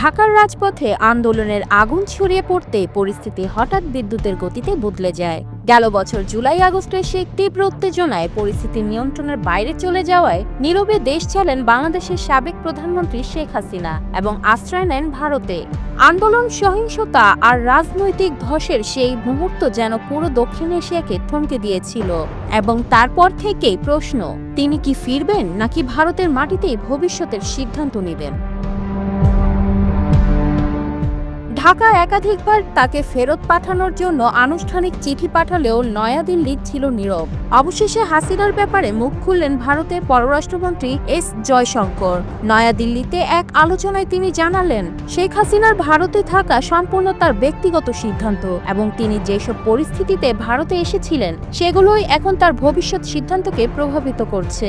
ঢাকার রাজপথে আন্দোলনের আগুন ছড়িয়ে পড়তে পরিস্থিতি হঠাৎ বিদ্যুতের গতিতে বদলে যায়। গেল বছর জুলাই, আগস্টে সেই তীব্র উত্তেজনায় পরিস্থিতি নিয়ন্ত্রণের বাইরে চলে যাওয়ায় নীরবে দেশ চালেন বাংলাদেশের সাবেক প্রধানমন্ত্রী শেখ হাসিনা এবং আশ্রয় নেন ভারতে। আন্দোলন, সহিংসতা আর রাজনৈতিক ধসের সেই মুহূর্ত যেন পুরো দক্ষিণ এশিয়াকে থমকে দিয়েছিল। এবং তারপর থেকেই প্রশ্ন, তিনি কি ফিরবেন নাকি ভারতের মাটিতেই ভবিষ্যতের সিদ্ধান্ত নেবেন? ঢাকা একাধিকবার তাকে ফেরত পাঠানোর জন্য আনুষ্ঠানিক চিঠি পাঠালেও নয়াদিল্লি ছিল নীরব। অবশেষে হাসিনার ব্যাপারে মুখ খুললেন ভারতের পররাষ্ট্রমন্ত্রী এস জয়শঙ্কর। নয়াদিল্লিতে এক আলোচনায় তিনি জানালেন, শেখ হাসিনার ভারতে থাকা সম্পূর্ণ তার ব্যক্তিগত সিদ্ধান্ত এবং তিনি যেসব পরিস্থিতিতে ভারতে এসেছিলেন, সেগুলোই এখন তার ভবিষ্যৎ সিদ্ধান্তকে প্রভাবিত করছে।